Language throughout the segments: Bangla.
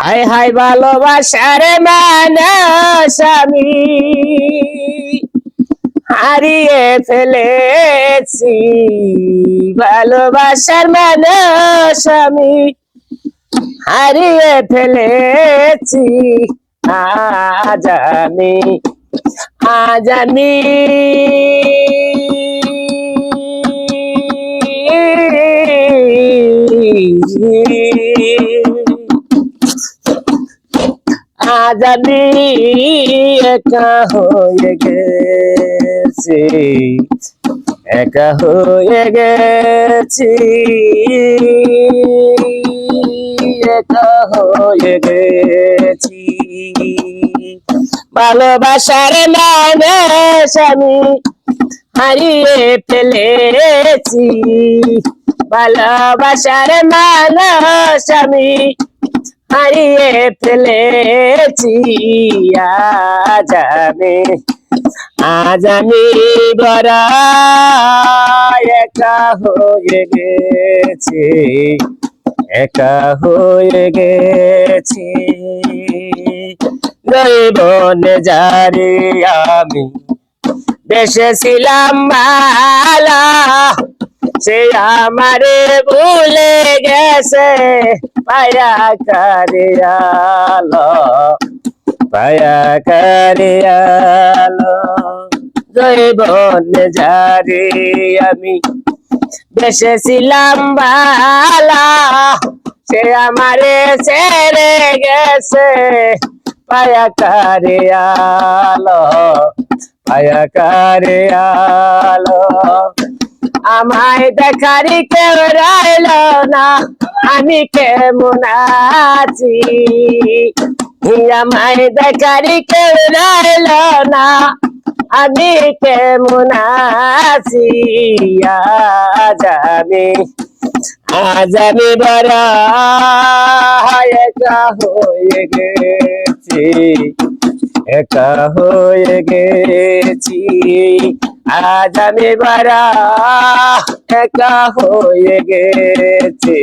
হাই হাই ভালোবাসার মানুষ আমি। হারিয়ে ফেলেছি ভালোবাসার মানুষ আমি। হারিয়ে ফেলেছি আজ আমি আজ আমি। আমি একা হয়ে গেছি। একা হয়ে গেছি। একা হয়ে গেছি। ভালোবাসার মানুষ আমি হারিয়ে ফেলেছি। ভালোবাসার মানুষ আমি হারিয়ে ফেলেছি। আজ আমি আজ আমি বড় একা হয়ে গেছি, একা হয়ে গেছি। বনে যারে আমি বেসেছিলাম ভালা সে আমারে ভুলে গেছে পায়া কারিয়ালো পায়া কারিয়ালো জৈবন যারে আমি বেসেছিলাম ভালা সে আমারে ছেড়ে গেছে পায়া কারিয়ালো পায়া কারিয়ালো আমায় দেখারি কেউ রইল না। আমি কেমন আছি? আমায় দেখারি কেউ রইল না। আমি কেমন আছি? আজ আমি আজ আমি বড় একা হয়ে গেছি। একা হয়ে গেছি। আজ আমি বড় একা হয়ে গেছি,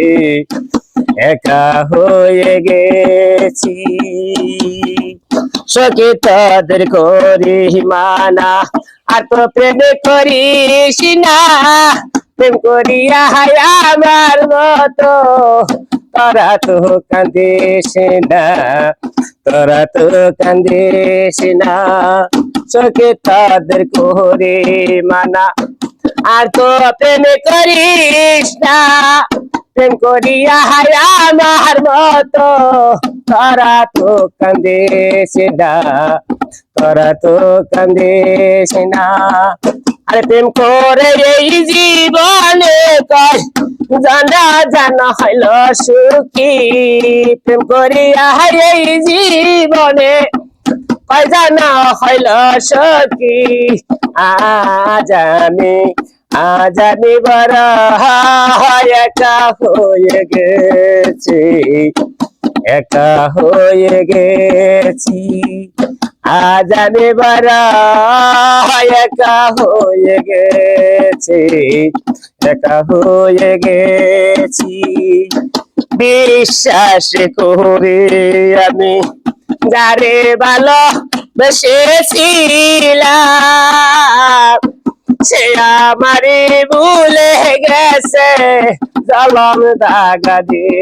একা হয়ে গেছি। সখী তাদের করি মানা, আর তো প্রেম করিস না। প্রেম করিয়া আমার মতো তোরা তো কান্দিস না, তোরা তো কান্দিস না। চোখে তাদের করে মানা, আর তো প্রেম করিস না। প্রেম করিয়া হায় আমার মতো, তোরা তো কান্দিস না, তোরা তো কান্দিস না। আরে প্রেম করে এই জীবনে কয় জানা জানা হইল সুখী প্রেম করিয়া এই জীবনে। জানা হইল সখী আজ আমি আজ আমি বড় একা হয়ে গেছি। একা হয়ে গেছি। আজ আমি বড় একা হয়ে গেছি, একা হয়ে গেছি। বিশ্বাস করে আমি যারে ভালো বেসেছিলাম সে আমারে ভুলে গেছে জলম দাগা দিয়ে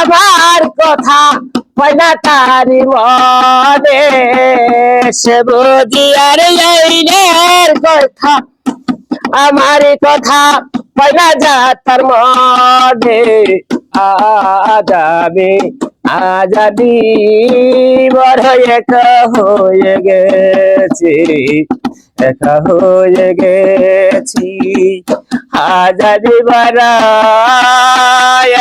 আমার কথা হয় না তারি মনে। সে বুঝি আর কথা, আমার কথা হয় না যা তার মনে। আজ আমি, আজ বড় একা হয়ে গেছি, একা হয়ে গেছি। আজ আমি বড়